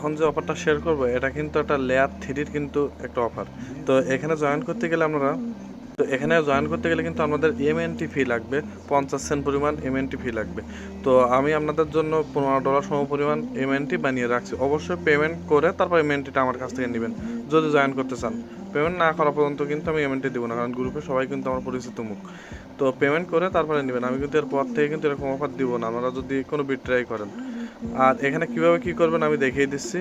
এখন যে অফারটা শেয়ার করব, এটা কিন্তু একটা লেয়ার থ্রির কিন্তু একটা অফার তো এখানে জয়েন করতে গেলে আপনারা, তো এখানে জয়েন করতে গেলে কিন্তু আমাদের এমএনটি ফি লাগবে, পঞ্চাশ সেন্ট পরিমাণ এমএনটি ফি লাগবে। তো আমি আপনাদের জন্য পনেরো ডলার সম পরিমাণ এমএনটি বানিয়ে রাখছি। অবশ্যই পেমেন্ট করে তারপর এমএনটিটা আমার কাছ থেকে নেবেন, যদি জয়েন করতে চান। পেমেন্ট না করা পর্যন্ত কিন্তু আমি এমএনটি দেবো না, কারণ গ্রুপে সবাই কিন্তু আমার পরিচিত মুখ। তো পেমেন্ট করে তারপরে নেবেন। আমি কিন্তু এরপর থেকে কিন্তু এরকম অফার দিব না। আপনারা যদি কোনো বিট ট্রাই করেন আর এখানে কীভাবে কি করবেন আমি দেখিয়ে দিচ্ছি।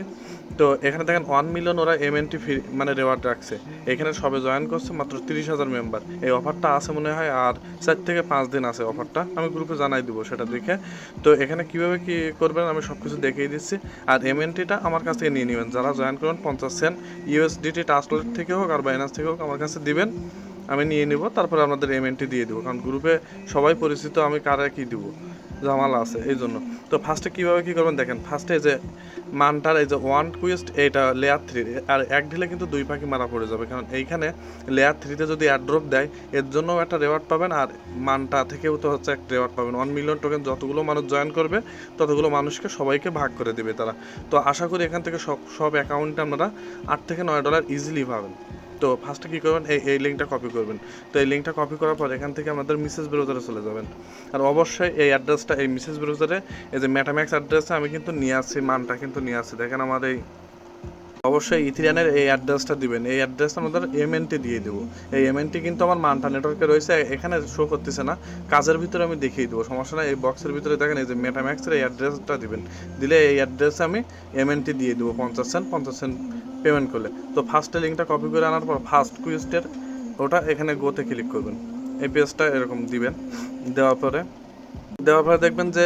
তো এখানে দেখেন ওয়ান মিলিয়ন ওরা এমএনটি ফি মানে রেওয়ার্ড রাখছে। এখানে সবে জয়েন করছে মাত্র তিরিশ হাজার মেম্বার এই অফারটা আছে মনে হয় আর চার থেকে পাঁচ দিন আছে অফারটা আমি গ্রুপে জানাই দিব সেটা দেখে। তো এখানে কীভাবে কি করবেন আমি সব কিছু দেখিয়ে দিচ্ছি। আর এম এমএনটিটা আমার কাছ থেকে নিয়ে নেবেন। যারা জয়েন করবেন পঞ্চাশ সেন্ট ইউএসডিটি ট্রান্সলেট থেকে হোক আর বাইনান্স থেকে হোক আমার কাছে দিবেন। আমি নিয়ে নিব। তারপরে আপনাদের এম এমএনটি দিয়ে দিব। কারণ গ্রুপে সবাই পরিচিত, আমি কারা কি দিব? জামালা আছে, এই জন্য। তো ফার্স্টে কীভাবে কী করবেন দেখেন ফার্স্টে যে মানটার এই যে ওয়ান কুইস্ট এইটা লেয়ার থ্রি আর এক ঢিলে কিন্তু দুই পাখি মারা পড়ে যাবে, কারণ এইখানে লেয়ার থ্রিতে যদি অ্যাড্রপ দেয়, এর জন্যও একটা রেওয়ার্ড পাবেন, আর মানটা থেকেও তো হচ্ছে একটা রেওয়ার্ড পাবেন। ওয়ান মিলিয়ন টোকেন যতগুলো মানুষ জয়েন করবে, ততগুলো মানুষকে সবাইকে ভাগ করে দেবে তারা। তো আশা করি এখান থেকে সব সব অ্যাকাউন্টে আপনারা আট থেকে নয় ডলার ইজিলি পাবেন। তো ফার্স্টে কী করবেন? এই এই লিঙ্কটা কপি করবেন। তো এই লিঙ্কটা কপি করার পর এখান থেকে আমাদের মিসেস ব্রাউজারে চলে যাবেন। আর অবশ্যই এই অ্যাড্রেসটা এই মিসেস ব্রাউজারে এই যে ম্যাটাম্যাক্স অ্যাড্রেসে আমি কিন্তু নিয়ে আসছি, মানটা কিন্তু নিয়ে আসছি। দেখেন আমার এই অবশ্যই ইথিরিয়ানের এই অ্যাড্রেসটা দিবেন। এই অ্যাড্রেসটা আমাদের এমএনটি দিয়ে দেবো। এই এমএনটি কিন্তু আমার মানটা নেটওয়ার্কে রয়েছে, এখানে শো করতেছে না। কাজের ভিতরে আমি দেখিয়ে দেবো, সমস্যা নাই। এই বক্সের ভিতরে দেখেন, এই যে মেটাম্যাক্সের এই অ্যাড্রেসটা দিবেন। দিলে এই অ্যাড্রেসে আমি এমএনটি দিয়ে দেবো, পঞ্চাশ সেন্ট পঞ্চাশ সেন্ট পেমেন্ট করলে। তো ফার্স্টে লিঙ্কটা কপি করে আনার পর ফার্স্ট কুইস্টের ওটা এখানে গোতে ক্লিক করবেন। এই পেজটা এরকম দিবেন। দেওয়ার পরে দেওয়ার পরে দেখবেন যে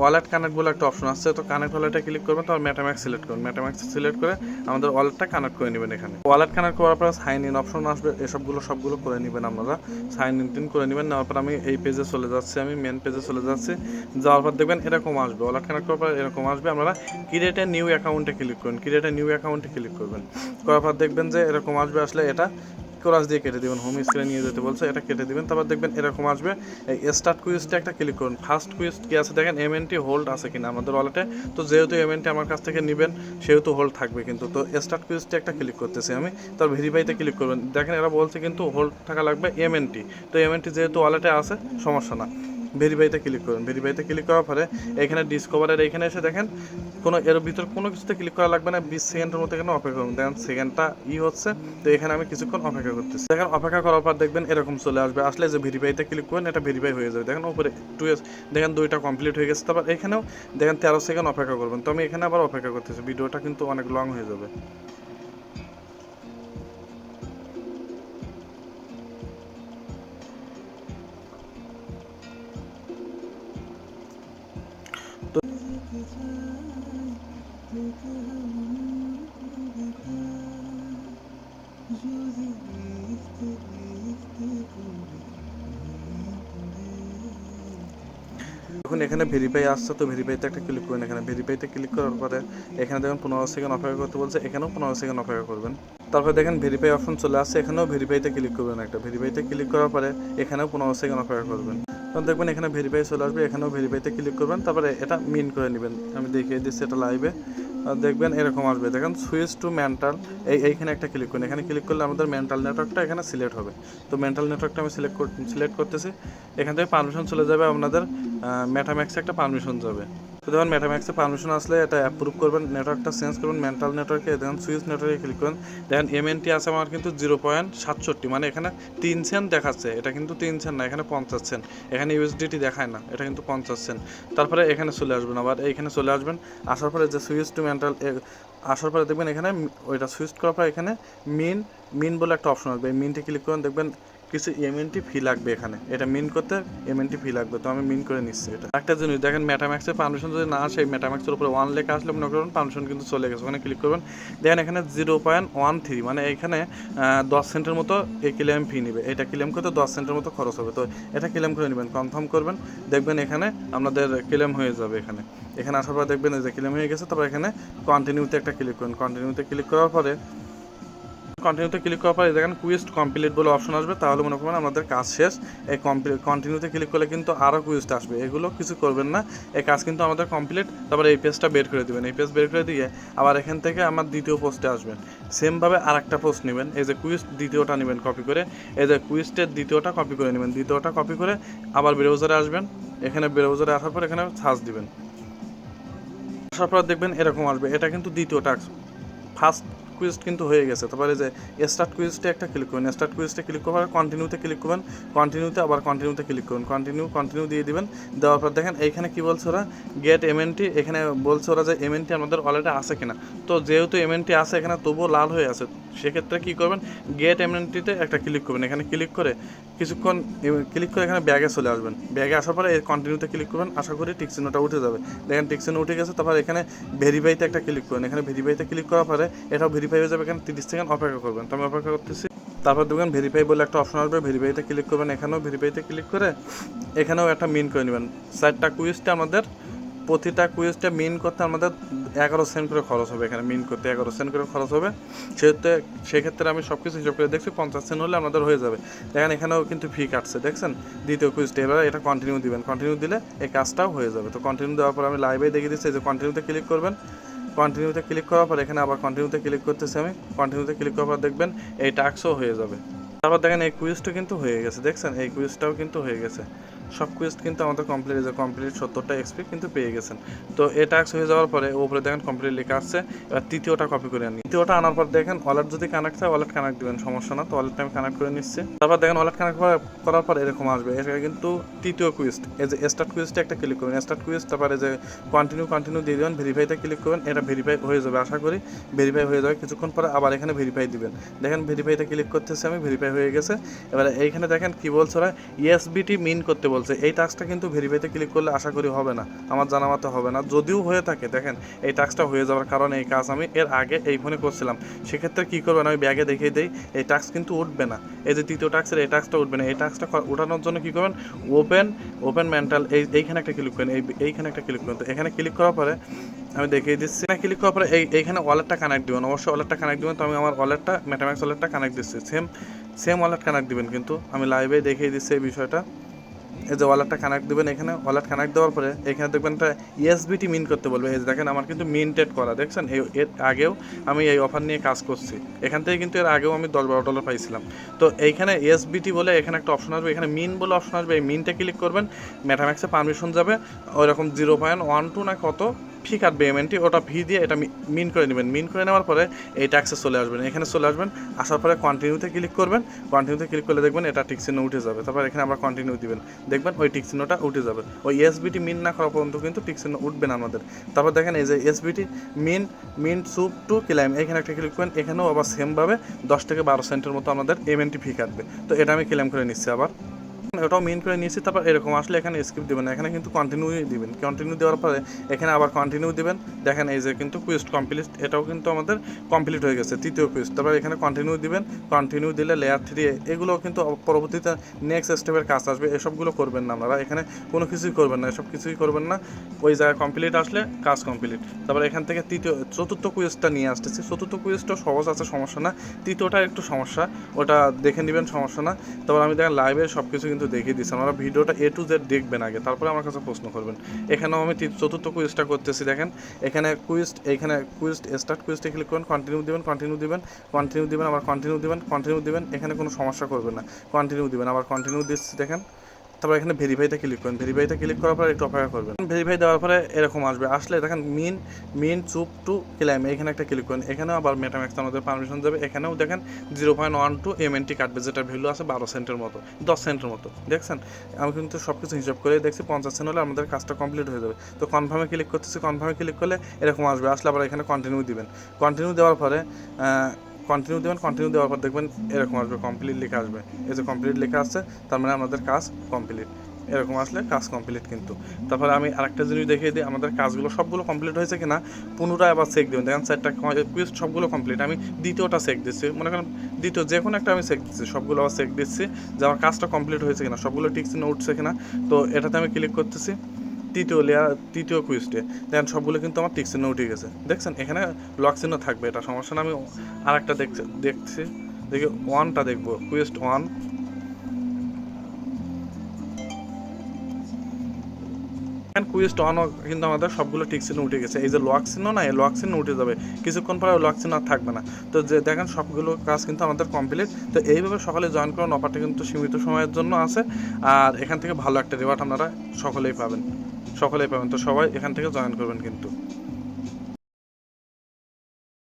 ওয়ালেট কানেক্ট বলে একটা অপশন আসছে তো কানেক্ট ওয়ালেটে ক্লিক করবেন, তারপর মেটাম্যাক্স সিলেক্ট করুন। মেটাম্যাক্স সিলেক্ট করে আমাদের ওয়ালেটটা কানেক্ট করে নেবেন এখানে। ওয়ালেট কানেক্ট করার পর সাইন ইন অপশন আসবে, এসবগুলো সবগুলো করে নেবেন আপনারা। সাইন ইন টিন করে নেবেন, নেওয়ার পর আমি এই পেজে চলে যাচ্ছি, আমি মেন পেজে চলে যাচ্ছি। যাওয়ার পর দেখবেন এরকম আসবে। ওয়ালেট কানেক্ট করার পর এরকম আসবে, আপনারা ক্রিয়েট এ নিউ অ্যাকাউন্টে ক্লিক করুন। ক্রিয়েট এ নিউ অ্যাকাউন্টে ক্লিক করবেন। করার পর দেখবেন যে এরকম আসবে, আসলে এটা ক্রাস দিয়ে কেটে দিবেন হোম স্ক্রিনে নিয়ে যেতে বলছে, এটা কেটে দিবেন, তারপর দেখবেন এরকম আসবে। এই স্টার্ট কুইজটা একটা ক্লিক করুন ফার্স্ট কুইজ কি আছে দেখেন এমএনটি হোল্ড আছে কিনা আমাদের ওয়ালেটে তো যেহেতু এমএনটি আমার কাছ থেকে নেবেন, সেহেতু হোল্ড থাকবে কিন্তু, তো স্টার্ট কুইজটা একটা ক্লিক করতেছি আমি, তার ভেরিফাইতে ক্লিক করবেন। দেখেন এরা বলছে কিন্তু হোল্ড থাকা লাগবে এমএনটি তো এমএনটি যেহেতু ওয়ালেটে আছে, সমস্যা না। ভেরিফাইতে ক্লিক করুন। ভেরিফাইতে ক্লিক করার পরে এখানে ডিসকভারের এখানে এসে দেখেন, কোনো এর ভিতর কোনো কিছুতে ক্লিক করা লাগবে না, বিশ সেকেন্ডের মধ্যে এখানে অপেক্ষা করুন। দেখেন সেকেন্ডটা ই হচ্ছে, তো এখানে আমি কিছুক্ষণ অপেক্ষা করতেছি। দেখেন অপেক্ষা করার পর দেখবেন এরকম চলে আসবে। আসলে যে ভেরিফাইতে ক্লিক করেন এটা ভেরিফাই হয়ে যাবে। দেখেন উপরে টু দেখেন দুইটা কমপ্লিট হয়ে গেছে। তারপর এখানেও দেখেন তেরো সেকেন্ড অপেক্ষা করবেন। তো আমি এখানে আবার অপেক্ষা করতেছি। ভিডিওটা কিন্তু অনেক লং হয়ে যাবে। এখন এখানে ভেরিফাই আসছে, তো ভেরিফাইতে একটা ক্লিক করুন। এখানে ভেরিফাইতে ক্লিক করার পরে এখানে দেখেন পনেরো সেকেন্ড অপেক্ষা করতে বলছে, এখানেও পনেরো সেকেন্ড অপেক্ষা করবেন। তারপরে দেখেন ভেরিফাই অপশন চলে আসছে, এখানেও ভেরিফাইতে ক্লিক করবেন একটা। ভেরিফাইতে ক্লিক করার পরে এখানেও পনেরো সেকেন্ড অপেক্ষা করবেন। তখন দেখবেন এখানে ভেরিফাই চলে আসবে, এখানেও ভেরিফাইতে ক্লিক করবেন, তারপরে এটা মিন করে নেবেন। আমি দেখিয়ে দিচ্ছি এটা লাইভে দেখবেন এরকম আসবে। দেখেন সুইচ টু মেন্টাল এই এইখানে একটা ক্লিক করুন। এখানে ক্লিক করলে আমাদের মেন্টাল নেটওয়ার্কটা এখানে সিলেক্ট হবে। তো মেন্টাল নেটওয়ার্কটা আমি সিলেক্ট সিলেক্ট করতেছি। এখান থেকে পারমিশন চলে যাবে আপনাদের মেটাম্যাক্সে একটা পারমিশন যাবে। তো দেখুন মেটাম্যাক্সে পারমিশন আসলে এটা অ্যাপ্রুভ করবেন নেটওয়ার্কটা চেঞ্জ করবেন মেন্টাল নেটওয়ার্কে দেখেন সুইচ নেটওয়ার্কে ক্লিক করুন দেখেন এমএনটি আছে আমার কিন্তু জিরো পয়েন্ট সাতষট্টি মানে এখানে তিন সেন্ট দেখাচ্ছে, এটা কিন্তু তিন সেন্ট না, এখানে পঞ্চাশ সেন্ট এখানে ইউএসডিটি দেখায় না, এটা কিন্তু পঞ্চাশ সেন্ট তারপরে এখানে চলে আসবেন আবার, এইখানে চলে আসবেন, আসার পরে যে সুইচ টু মেন্টাল আসার পরে দেখবেন এখানে, ওইটা সুইচ করার পর এখানে মিন মিন বলে একটা অপশন আসবে, এই মিনটি ক্লিক করুন, দেখবেন কিছু এমএনটি ফি লাগবে এখানে। এটা মিন করতে এমএনটি ফি লাগবে, তো আমি মিন করে নিচ্ছি এটা। একটা জিনিস, দেখেন মেটাম্যাক্সের পারমিশন যদি না আসে ম্যাটাম্যাক্সের উপরে ওয়ান লেখা আসলে মনে করুন পারমিশন কিন্তু চলে গেছে। ওখানে ক্লিক করবেন, দেখেন এখানে জিরো পয়েন্ট ওয়ান থ্রি মানে এখানে দশ সেন্টের মতো এই ক্লেম ফি নেবে। এটা ক্লেম করতে দশ সেন্টের মতো খরচ হবে। তো এটা ক্লেম করে নেবেন কনফার্ম করবেন, দেখবেন এখানে আপনাদের ক্লেম হয়ে যাবে এখানে। এখানে আসার পর দেখবেন এই যে ক্লেম হয়ে গেছে, তারপর এখানে কন্টিনিউতে একটা ক্লিক করুন। কন্টিনিউতে ক্লিক করার পরে কন্টিনিউতে ক্লিক করার পর দেখেন কুইস্ট কমপ্লিট বলে অপশন আসবে, তাহলে মনে করবেন আমাদের কাজ শেষ। এই কমপ্লিট কন্টিনিউতে ক্লিক করলে কিন্তু আরও কুইস্ট আসবে। এগুলো কিছু করবেন না, এই কাজ কিন্তু আমাদের কমপ্লিট তারপরে এই পেজটা বের করে দেবেন। এই পেজ বের করে দিয়ে আবার এখান থেকে আমার দ্বিতীয় পোস্টে আসবেন। সেমভাবে আর একটা পোস্ট নেবেন, এই যে কুইস্ট দ্বিতীয়টা নেবেন কপি করে, এই যে কুইস্টের দ্বিতীয়টা কপি করে নেবেন। দ্বিতীয়টা কপি করে আবার ব্রাউজারে আসবেন, এখানে ব্রাউজারে আসার পর এখানে সার্চ দিবেন। আসার পর দেখবেন এরকম আসবে। এটা কিন্তু দ্বিতীয় ফার্স্ট কুইজ কিন্তু হয়ে গেছে। তারপরে যে স্টার্ট কুইজটা একটা ক্লিক করবেন। স্টার্ট কুইজটা ক্লিক করার কন্টিনিউতে ক্লিক করবেন। কন্টিনিউতে আবার কন্টিনিউতে ক্লিক করুন কন্টিনিউ কন্টিনিউ দিয়ে দিবেন। দেওয়ার পর দেখেন এইখানে কি বলছে ওরা? গেট এমএনটি এখানে বলছে ওরা যে এমএনটি আমাদের অলরেডি আছে কিনা। তো যেহেতু এমএনটি আছে এখানে তবুও লাল হয়ে আছে। সেক্ষেত্রে কী করবেন? গেট এমএনটিতে একটা ক্লিক করবেন। এখানে ক্লিক করে কিছুক্ষণ ক্লিক করে এখানে ব্যাগে চলে আসবেন। ব্যাগে আসার পরে কন্টিনিউতে ক্লিক করবেন। আশা করি টিকচিহ্নটা উঠে যাবে। দেখেন টিক উঠে গেছে, তারপর এখানে ভেরিফাইতে একটা ক্লিক করবেন। এখানে ভেরিফাইতে ক্লিক করার পরে এটাও ভেরিফাই হয়ে যাবে। এখানে তিরিশ সেকেন্ড অপেক্ষা করবেন। তো আমি অপেক্ষা করতেছি। তারপর দেখবেন ভেরিফাই বলে একটা অপশন আসবে। ভেরিফাইতে ক্লিক করবেন। এখানেও ভেরিফাইতে ক্লিক করে এখানেও একটা মিন করে নেবেন। চারটা কুইজটা আমাদের প্রতিটা কুইজটা মিন করতে আমাদের এগারো সেন্ট করে খরচ হবে এখানে মিন করতে এগারো সেন্ট করে খরচ হবে। সেহেতু সেক্ষেত্রে আমি সব কিছু হিসাব করে দেখছি, পঞ্চাশ সেন্ট হলে আমাদের হয়ে যাবে। দেখেন এখানেও কিন্তু ফি কাটছে, দেখছেন? দ্বিতীয় কুইজটা এবার এটা কন্টিনিউ দিবেন। কন্টিনিউ দিলে এই কাজটাও হয়ে যাবে। তো কন্টিনিউ দেওয়ার পর আমি লাইভে দেখিয়ে দিচ্ছি যে কন্টিনিউতে ক্লিক করবেন। কন্টিনিউতে ক্লিক করার পর এখানে আবার কন্টিনিউতে ক্লিক করতেছি আমি। কন্টিনিউতে ক্লিক করার পর দেখবেন এই টাস্কও হয়ে যাবে। তারপর দেখেন এই কুইজটা কিন্তু হয়ে গেছে, দেখছেন? এই কুইজটাও কিন্তু হয়ে গেছে। সব কুইজ কিন্তু আমাদের কমপ্লিট হয়েছে কমপ্লিট সত্তরটা এক্সপি কিন্তু পেয়ে গেছেন। তো এই টাস্ক হয়ে যাওয়ার পরে উপরে দেখেন কমপ্লিট লেখা আসছে এবার তৃতীয়টা কপি করে আনি তৃতীয়টা আনার পর দেখেন ওয়ালেট যদি কানেক্ট হয় ওয়ালেট কানেক্ট দিবেন, সমস্যা না। তো ওয়ালেটটা আমি কানেক্ট করে নিচ্ছি। তারপর দেখেন ওয়ালেট কানেক্ট করার পর এরকম আসবে। এটা কিন্তু তৃতীয় কুইজ এই যে স্টার্ট কুইজটা একটা ক্লিক করবেন। স্টার্ট কুইজ তারপরে যে কন্টিনিউ কন্টিনিউ দিয়ে দেবেন ভেরিফাইতে ক্লিক করবেন। এটা ভেরিফাই হয়ে যাবে আশা করি। ভেরিফাই হয়ে যাবে। কিছুক্ষণ পরে আবার এখানে ভেরিফাই দিবেন। দেখেন ভেরিফাইতে ক্লিক করতেছি আমি ভেরিফাই হয়ে গেছে। এবারে এইখানে দেখেন কি বলছে ওরা? ইএসবিটি মিন করতে বলছে। এই টাস্কটা কিন্তু ভেরিফাইতে ক্লিক করলে আশা করি হবে না। আমার জানা মতো হবে না। যদিও হয়ে থাকে, দেখেন, এই টাস্কটা হয়ে যাওয়ার কারণে এই কাজ আমি এর আগে এই ফোনে করছিলাম। সেক্ষেত্রে কী করবেন, আমি ব্যাগে দেখিয়ে দিই, এই টাস্ক কিন্তু উঠবে না। এই যে তৃতীয় টাস্কের এই টাস্কটা উঠবে না। এই টাস্কটা ওঠানোর জন্য কী করবেন ওপেন ওপেন মেন্টাল এই, এইখানে একটা ক্লিক করেন। এই, এইখানে একটা ক্লিক করেন। তো এখানে ক্লিক করার পরে আমি দেখিয়ে দিচ্ছি। এখানে ক্লিক করার পরে এই, এইখানে ওয়ালেটটা কানেক্ট দিবেন। অবশ্যই ওয়ালেটটা কানেক্ট দিবেন। তো আমি আমার ওয়ালেটটা মেটাম্যাক্স ওয়ালেটটা কানেক্ট দিচ্ছি। সেম সেম ওয়ালেট কানেক্ট দিবেন কিন্তু। আমি লাইভে দেখিয়ে দিচ্ছি এই বিষয়টা। এই যে ওয়ালেটটা কানেক্ট দেবেন এখানে ওয়ালেট কানেক্ট দেওয়ার পরে এখানে দেখবেন একটা ইএসবিটি মিন করতে বলবে। এই যে দেখেন আমার কিন্তু মিনটেড করা, দেখছেন? এই এর আগেও আমি এই অফার নিয়ে কাজ করছি। এখান থেকে কিন্তু এর আগেও আমি দশ বারো ডলার পাইছিলাম। তো এইখানে ইএসবিটি বলে এখানে একটা অপশন আসবে। এখানে মিন বলে অপশন আসবে। এই মিনটা ক্লিক করবেন মেটাম্যাক্সে পারমিশন যাবে। ওই রকম জিরো পয়েন্ট ওয়ান টু না কত ফি কাটবে এমএনটি ওটা ফি দিয়ে এটা মিন করে নেবেন। মিন করে নেওয়ার পরে এই ট্যাক্সে চলে আসবেন। এখানে চলে আসবেন, আসার পরে কন্টিনিউতে ক্লিক করবেন। কন্টিনিউতে ক্লিক করলে দেখবেন এটা টিক উঠে যাবে। তারপর এখানে আবার কন্টিনিউ দিবেন। দেখবেন ওই টিক উঠে যাবে। ওই এসবিটি মিন না করা পর্যন্ত কিন্তু টিক উঠবে না আমাদের। তারপর দেখেন এই যে SBT mean mean soup to claim এখানে একটা ক্লিক করেন এখানেও আবার সেমভাবে দশ থেকে বারো সেন্টের মতো আমাদের এমএনটি ফি কাটবে। তো এটা আমি ক্লেম করে নিচ্ছি আবার। ওটাও মেন করে নিয়েছি, তারপর এরকম আসলে এখানে স্কিপ দেবেন এখানে কিন্তু কন্টিনিউ দিবেন। কন্টিনিউ দেওয়ার পরে এখানে আবার কন্টিনিউ দিবেন। দেখেন এই যে কিন্তু কুইস্ট কমপ্লিট এটাও কিন্তু আমাদের কমপ্লিট হয়ে গেছে, তৃতীয় কুইস্ট তারপর এখানে কন্টিনিউ দিবেন কন্টিনিউ দিলে লেয়ার থ্রি এগুলো কিন্তু পরবর্তীতে নেক্সট স্টেপের কাজ আসবে, এসবগুলো করবেন না আপনারা, এখানে কোনো কিছুই করবেন না, এসব কিছুই করবেন না, ওই জায়গায় কমপ্লিট আসলে কাজ কমপ্লিট তারপর এখান থেকে তৃতীয়, চতুর্থ কুইজটা নিয়ে আসতেছি, চতুর্থ কুইজটা সহজ আছে, সমস্যা না, তৃতীয়টা একটু সমস্যা, ওটা দেখে নেবেন, সমস্যা না। তারপর আমি দেখেন লাইভে সব কিছু কিন্তু দেখিয়ে দিচ্ছি আপনারা ভিডিওটা এ টু জেড দেখবেন আগে, তারপরে আমার কাছে প্রশ্ন করবেন। এখানেও আমি চতুর্থ কুইজটা করতেছি, দেখেন। এখানে কুইজ এখানে কুইজ স্টার্ট কুইজটা ক্লিক করুন কন্টিনিউ দিবেন কন্টিনিউ দিবেন কন্টিনিউ দিবেন, আবার কন্টিনিউ দিবেন কন্টিনিউ দিবেন, এখানে কোনো সমস্যা করবেন না। কন্টিনিউ দিবেন, আবার কন্টিনিউ দিচ্ছি, দেখেন। তারপর এখানে ভেরিফাইতে ক্লিক করেন। ভেরিফাইতে ক্লিক করার পরে একটু অপেক্ষা করবেন। ভেরিফাই দেওয়ার পরে এরকম আসবে। আসলে দেখেন মিন মিন চুপ টু ক্লাইম এখানে একটা ক্লিক করেন। এখানেও আবার মেটাম্যাক্স আমাদের পারমিশন যাবে এখানেও দেখেন zero point one two M MNT কাটবে যেটা ভ্যালু আছে বারো সেন্টের মতো, দশ সেন্টের মতো। দেখছেন? আমি কিন্তু সব কিছু হিসাব করে দেখছি, পঞ্চাশ সেন্ট হলে আমাদের কাজটা কমপ্লিট হয়ে যাবে। তো কনফার্মে ক্লিক করতেছি কনফার্মে ক্লিক করলে এরকম আসবে। আসলে আবার এখানে কন্টিনিউ দিবেন। কন্টিনিউ দেওয়ার পরে কন্টিনিউ দেবেন কন্টিনিউ দেওয়ার পর দেখবেন এরকম আসবে কমপ্লিট লেখা আসবে। এই যে কমপ্লিট লেখা আসছে, তার মানে আমাদের কাজ কমপ্লিট এরকম আসলে কাজ কমপ্লিট কিন্তু। তারপরে আমি আরেকটা জিনিস দেখিয়ে দিই, আমাদের কাজগুলো সবগুলো কমপ্লিট হয়েছে কিনা, পুনরায় আবার চেক দেবেন। দেখেন চারটা কুইজ সবগুলো কমপ্লিট আমি দ্বিতীয়টা চেক দিচ্ছি, মনে করেন দ্বিতীয় যে কোনো একটা আমি চেক দিচ্ছি, সবগুলো আবার চেক দিচ্ছি যে আমার কাজটা কমপ্লিট হয়েছে কিনা, সবগুলো টিক চিহ্ন উঠছে কিনা। তো এটাতে আমি ক্লিক করতেছি। তৃতীয় লেয়ার তৃতীয় কুইস্টে দেখেন সবগুলো কিন্তু আমার টিক চিহ্ন উঠে গেছে। দেখছেন, এখানে লক চিহ্ন থাকবে, এটা সমস্যা না, আমি আর একটা দেখছি দেখছি। দেখি ওয়ানটা দেখব কুইস্ট ওয়ান কুইস্ট অন কিন্তু আমাদের সবগুলো টিক চিহ্ন উঠে গেছে। এই যে লক চিহ্ন না, এই লক চিহ্ন উঠে যাবে। কিছুক্ষণ পরে লক চিহ্ন আর থাকবে না। তো যে দেখেন, সবগুলো কাজ কিন্তু আমাদের কমপ্লিট তো এইভাবে সকালে জয়েন করুন অফারটা কিন্তু সীমিত সময়ের জন্য আছে। আর এখান থেকে ভালো একটা রিওয়ার্ড আপনারা সকলেই পাবেন। সকলেই পাবেন। তো সবাই এখান থেকে জয়েন করবেন কিন্তু।